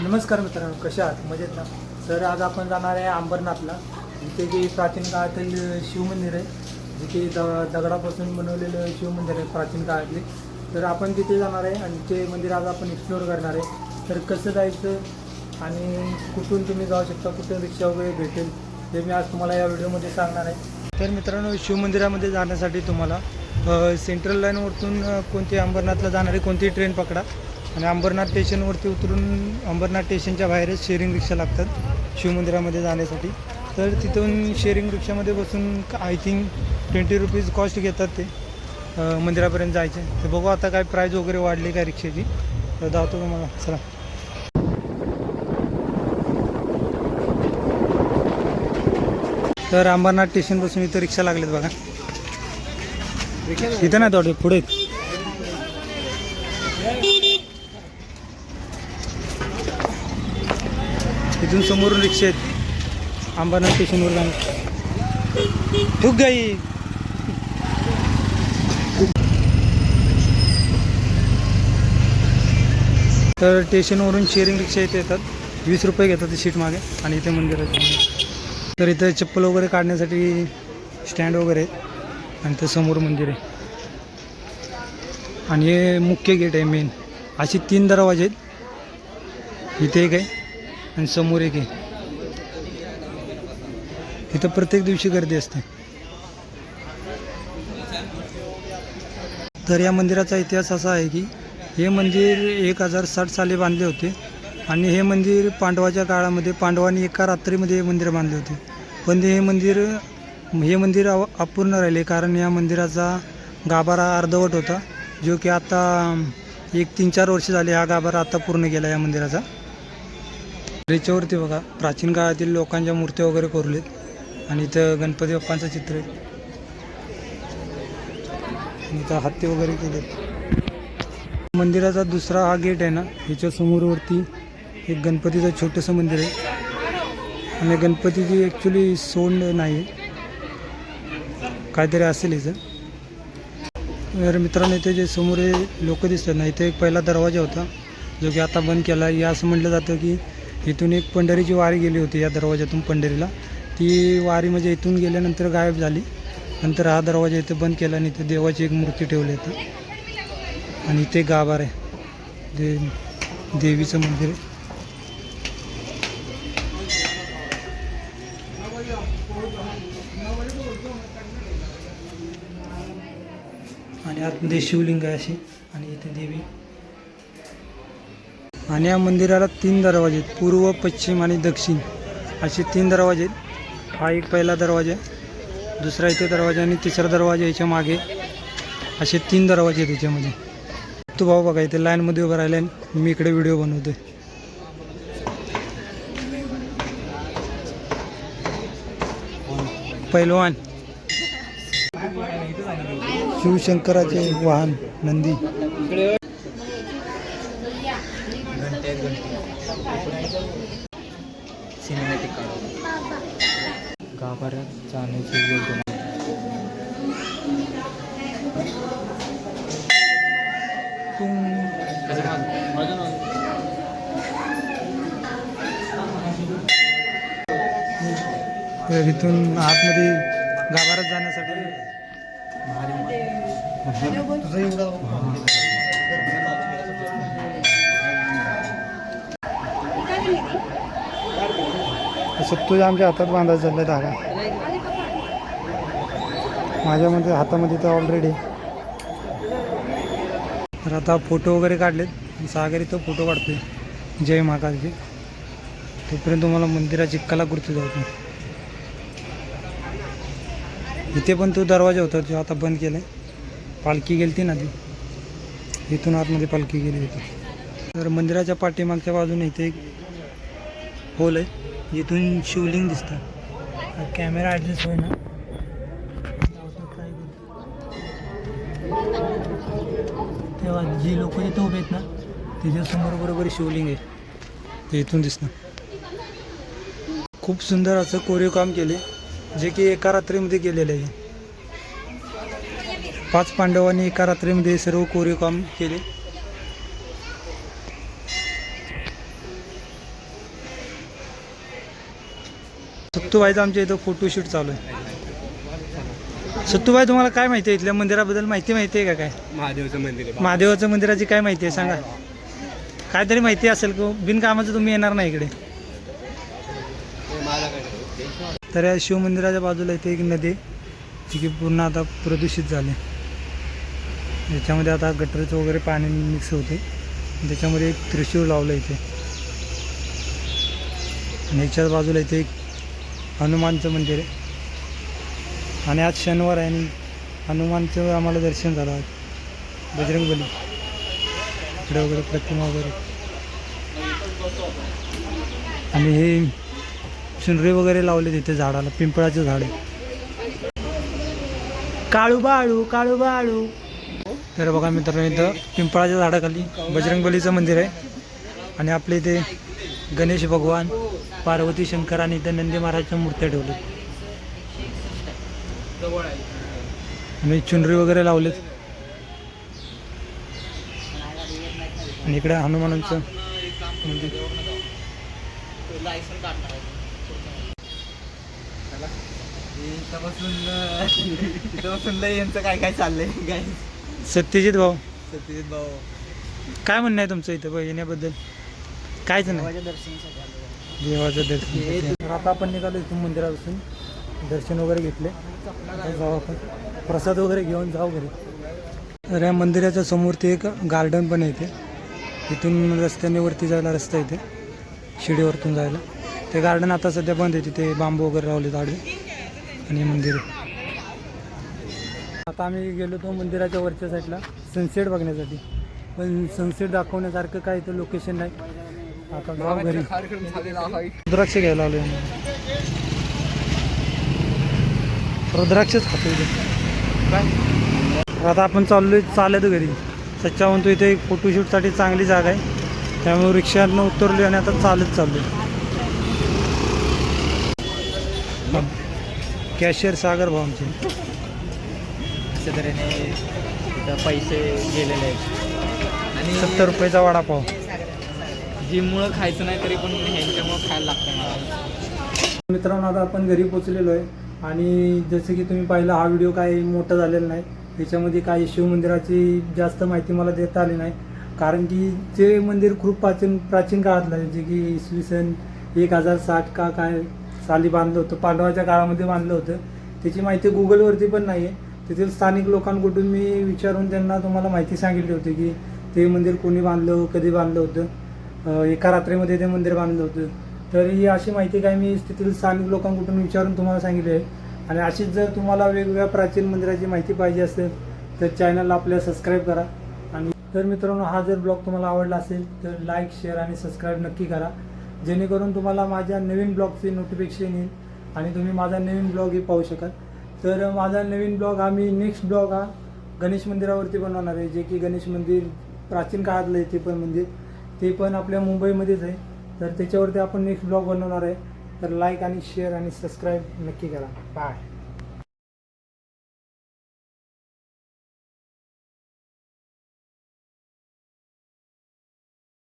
नमस्कार मित्रांनो कशा आहात? मजेत ना? सर आज आपण जाणार आहे अंबरनाथला. जिथे जे प्राचीन काळातील शिवमंदिर आहे. जिथे द दगडापासून बनवलेलं शिवमंदिर आहे प्राचीन काळातले. तर आपण तिथे जाणार आहे आणि ते मंदिर आज आपण एक्सप्लोअर करणार आहे. तर कसं जायचं आणि कुठून तुम्ही जाऊ शकता कुठून रिक्षा वगैरे भेटेल ते मी आज तुम्हाला या व्हिडिओमध्ये सांगणार आहे. तर मित्रांनो शिवमंदिरामध्ये जाण्यासाठी तुम्हाला सेंट्रल लाईनवरतून कोणती अंबरनाथला जाणारी कोणती ट्रेन पकडा. आणि अंबरनाथ स्टेशनवरती उतरून अंबरनाथ स्टेशनच्या बाहेरच शेअरिंग रिक्षा लागतात शिवमंदिरामध्ये जाण्यासाठी. तर तिथून शेअरिंग रिक्षामध्ये बसून I think twenty rupees cost घेतात ते मंदिरापर्यंत जायचे. तर बघू आता काय प्राईज वगैरे वाढली काय रिक्षाची. तर धावतो तुम्हाला. चला. तर अंबरनाथ स्टेशनपासून इथं रिक्षा लागलेत बघा. इथं नाही थोडे पुढे आहेत. इथून समोरून रिक्षा आहेत अंबरनाथ स्टेशनवर जाणे खूप गाई. तर स्टेशनवरून शेअरिंग रिक्षा इथे येतात. वीस रुपये घेतात सीट मागे आणि इथे मंदिर तर इथं चप्पल वगैरे काढण्यासाठी स्टँड वगैरे आहेत. आणि ते समोर मंदिर आहे. आणि हे मुख्य गेट आहे मेन असे तीन दरवाजे आहेत. इथे एक आहे. आणि समोर एक आहे. इथं प्रत्येक दिवशी गर्दी असते. तर या मंदिराचा इतिहास असा आहे की हे मंदिर एक हजार साठ साली बांधले होते आणि हे मंदिर पांडवाच्या काळामध्ये पांडवांनी एका रात्रीमध्ये हे मंदिर बांधले होते. पण हे मंदिर हे मंदिर अव- अपूर्ण राहिले कारण या मंदिराचा गाभारा अर्धवट होता जो की आता एक तीन चार वर्ष झाले हा गाभारा आता पूर्ण केला या मंदिराचा. याच्यावरती बघा प्राचीन काळातील लोकांच्या मूर्त्या वगैरे कोरलेत आणि इथं गणपती बाप्पांचं चित्र आहे. आणि इथं हत्ती वगैरे केले मंदिराचा दुसरा हा गेट आहे ना ह्याच्या समोरवरती एक गणपतीचं छोटंसं मंदिर आहे. आणि गणपतीची ॲक्च्युली सोंड नाही आहे काहीतरी असेल इथं. तर मित्रांनो इथे जे समोर लोक दिसतात ना इथे एक पहिला दरवाजा होता जो की आता बंद केला आहे. असं म्हटलं जातं की इथून एक पंढरीची वारी गेली होती या दरवाजातून पंढरीला. ती वारी म्हणजे इथून गेल्यानंतर गायब झाली. नंतर हा दरवाजा इथे बंद केला आणि इथे देवाची एक मूर्ती ठेवली होती आणि इथे गाभार आहे दे देवीचं मंदिर आहे. आणि आतमध्ये शिवलिंग आहे अशी. आणि इथे देवी. आणि या मंदिराला तीन दरवाजे आहेत पूर्व पश्चिम आणि दक्षिण. असे तीन दरवाजे आहेत. हा एक पहिला दरवाजा आहे दुसरा इथे दरवाजा आणि तिसरा दरवाजा याच्या मागे. असे तीन दरवाजे आहेत याच्यामध्ये. तू भाऊ बघा इथे लाईनमध्ये उभं राहिला आहे मी इकडे व्हिडिओ बनवतोय. पैलवान. शिवशंकराचे वाहन नंदी. सिनेमॅटिक गाभाऱ्यात जाण्याचे योग्य तर इथून आतमध्ये गाभाऱ्यात जाण्यासाठी असं तुझ्या आमच्या हातात बांधायचं चाललंय धागा. माझ्यामध्ये हातामध्ये तर ऑलरेडी तर आता फोटो वगैरे काढलेत. सागरी तो फोटो काढतोय. जय महाकालचे. तोपर्यंत तुम्हाला मंदिराची कलाकृती जातो इथे पण तो दरवाजा होता जो आता बंद केला आहे पालखी गेलती ना ती. इथून आतमध्ये पालखी गेली होती. तर मंदिराच्या पाठीमागच्या बाजूने इथे एक होल आहे. जिथून शिवलिंग दिसतं. कॅमेरा ॲडजस्ट होय ना तेव्हा जी लोक तिथे उभे आहेत ना त्याच्यासमोर बरोबर शिवलिंग आहे. ते इथून दिसतं. खूप सुंदर असं कोरीव काम केले जे की एका रात्रीमध्ये केलेलं आहे. पाच पांडवांनी एका रात्रीमध्ये सर्व कोरीव काम केले. सत्तूबाईचं आमच्या इथं फोटोशूट चालू आहे. सत्तूबाई तुम्हाला काय माहिती आहे? इथल्या मंदिराबद्दल माहिती माहिती आहे का काय? महादेवचं मंदिर महादेवाचं मंदिराची काय माहिती आहे? सांगा. काहीतरी माहिती असेल की? बिनकामाचं तुम्ही येणार नाही इकडे. तर या शिवमंदिराच्या बाजूला इथे एक नदी जी की पूर्ण आता प्रदूषित झाली याच्यामध्ये आता गटरचं वगैरे पाणी मिक्स होते. त्याच्यामध्ये एक त्रिशूळ लावलं इथे. आणि याच्याच बाजूला इथे एक हनुमानचं मंदिर आहे. आणि आज शनिवार आहे आणि हनुमानचं आम्हाला दर्शन झालं आज. बजरंगबली इकडे वगैरे प्रतिमा वगैरे. आणि हे चुनरी वगैरे लावले तिथे झाडाला. पिंपळाचं झाड आहे. काळू बाळू काळू बाळू. तर बघा मित्रांनो इथं पिंपळाच्या झाडाखाली बजरंगबलीचं मंदिर आहे. आणि आपले इथे गणेश भगवान पार्वती शंकर आणि इथं नंदी महाराजच्या मूर्त्या ठेवल्या आणि चुनरी वगैरे लावलेत. आणि इकडे हनुमानांचं यांचं काय काय चाललंय काय सत्यजित भाऊ. सत्यजित भाऊ. काय म्हणणं आहे तुमचं इथं येण्याबद्दल? कायच नाही दर्शनासाठी देवाचं दर्शन तर आता आपण निघालो इथून मंदिरापासून. दर्शन वगैरे घेतले. आता जाऊ आपण. प्रसाद वगैरे घेऊन जाऊ घरी. तर या मंदिराच्या समोर ते एक गार्डन पण आहे इथे. इथून रस्त्याने वरती जायला रस्ता आहे इथे. शिडीवरतून जायला. ते गार्डन आता सध्या बंद आहे. तिथे बांबू वगैरे लावले आडवे. आणि मंदिर आहे. आता आम्ही गेलो तो मंदिराच्या वरच्या साईडला सनसेट बघण्यासाठी. पण सनसेट दाखवण्यासारखं काय इथं लोकेशन नाही. आता घरी. रुद्राक्ष घ्यायला आलोय आम्ही. रुद्राक्षच खातो इथे आता आपण चाललोय चालत घरी. सच्चा म्हणतो इथे फोटोशूटसाठी चांगली जागा आहे. त्यामुळे रिक्षानं उतरलोय आणि आता चालत चाललोय. कॅशियर सागर भाऊ आमचे. तऱ्हेने पैसे गेलेले आहेत. आणि सत्तर रुपयाचा वडापाव. जिममुळं खायचं नाही तरी पण ह्यांच्यामुळं खायला लागतं मला. मित्रांनो आता आपण घरी पोचलेलो आहे. आणि जसं की तुम्ही पाहिलं हा व्हिडिओ काही मोठा झालेला नाही. त्याच्यामध्ये काही शिवमंदिराची जास्त माहिती मला देता आली नाही. कारण की जे मंदिर खूप प्राचीन प्राचीन काळातलं आहे जे की इसवी सन एक हजार साठ का काय साली बांधलं होतं पांडवाच्या काळामध्ये बांधलं होतं. त्याची माहिती गुगलवरती पण नाही आहे तेथील स्थानिक लोकांकडून मी विचारून त्यांना तुम्हाला माहिती सांगितली होती की ते मंदिर कोणी बांधलं कधी बांधलं होतं. एका रात्रीमध्ये ते मंदिर बांधलं होतं. तर ही अशी माहिती काय मी तेथील स्थानिक लोकांकडून विचारून तुम्हाला सांगितली आहे. आणि अशीच जर तुम्हाला वेगवेगळ्या प्राचीन मंदिराची माहिती पाहिजे असेल तर चॅनलला आपल्या सबस्क्राईब करा. आणि तर मित्रांनो हा जर ब्लॉग तुम्हाला आवडला असेल तर लाईक शेअर आणि सबस्क्राईब नक्की करा. जेणेकरून तुम्हाला माझ्या नवीन ब्लॉगचे नोटिफिकेशन येईल आणि तुम्ही माझा नवीन ब्लॉगही पाहू शकाल. तर माझा नवीन ब्लॉग हा मी नेक्स्ट ब्लॉग हा गणेश मंदिरावरती बनवणार आहे जे की गणेश मंदिर प्राचीन काळातलं आहे ते पण मंदिर. ते पण आपल्या मुंबईमध्येच आहे. तर त्याच्यावरती आपण नेक्स्ट ब्लॉग बनवणार आहे. तर लाईक आणि शेअर आणि सबस्क्राईब नक्की करा. बाय